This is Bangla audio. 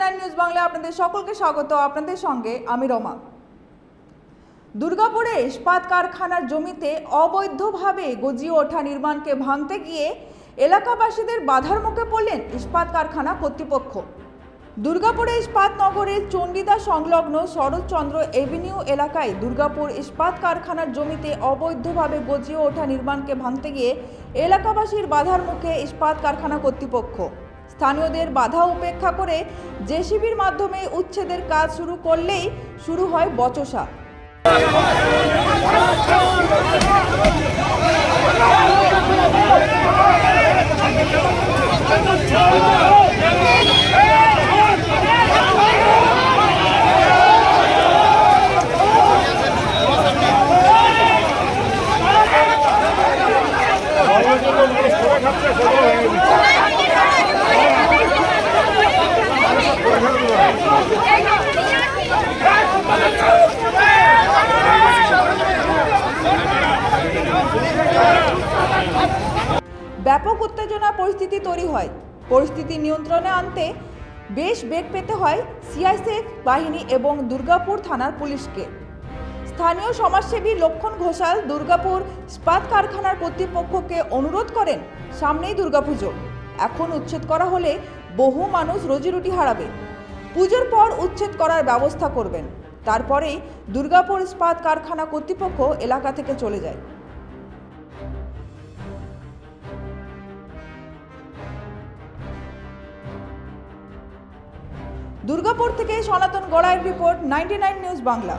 নাইন নিউজ বাংলা আপনাদের সকলকে স্বাগত। আপনাদের সঙ্গে আমি রমা। দুর্গাপুরে ইস্পাত কারখানার জমিতে অবৈধভাবে গজিয়ে ওঠা নির্মাণকে ভাঙতে গিয়ে এলাকাবাসীদের বাধার মুখে পড়লেন ইস্পাত কারখানা কর্তৃপক্ষ। দুর্গাপুরে ইস্পাত নগরের চণ্ডীদা সংলগ্ন শরৎচন্দ্র এভিনিউ এলাকায় দুর্গাপুর ইস্পাত কারখানার জমিতে অবৈধভাবে গজিয়ে ওঠা নির্মাণকে ভাঙতে গিয়ে এলাকাবাসীর বাধার মুখে ইস্পাত কারখানা কর্তৃপক্ষ। স্থানীয়দের বাধা উপেক্ষা করে জেসিবির মাধ্যমে উচ্ছেদের কাজ শুরু করলেই শুরু হয় বচসা। ব্যাপক উত্তেজনা পরিস্থিতি তৈরি হয়। পরিস্থিতি নিয়ন্ত্রণে আনতে বেশ বেগ পেতে হয় সিআইসিএফ বাহিনী এবং দুর্গাপুর থানার পুলিশকে। স্থানীয় সমাজসেবী লক্ষণ ঘোষাল দুর্গাপুর ইস্পাত কারখানার কর্তৃপক্ষকে অনুরোধ করেন, সামনেই দুর্গাপুজো। এখন উচ্ছেদ করা হলে বহু মানুষ রোজিরুটি হারাবে। পুজোর পর উচ্ছেদ করার ব্যবস্থা করবেন। তারপরেই দুর্গাপুর ইস্পাত কারখানা কর্তৃপক্ষ এলাকা থেকে চলে যায়। দুর্গাপুর থেকে সনাতন গড়াইয়ের রিপোর্ট, নাইনটি নিউজ বাংলা।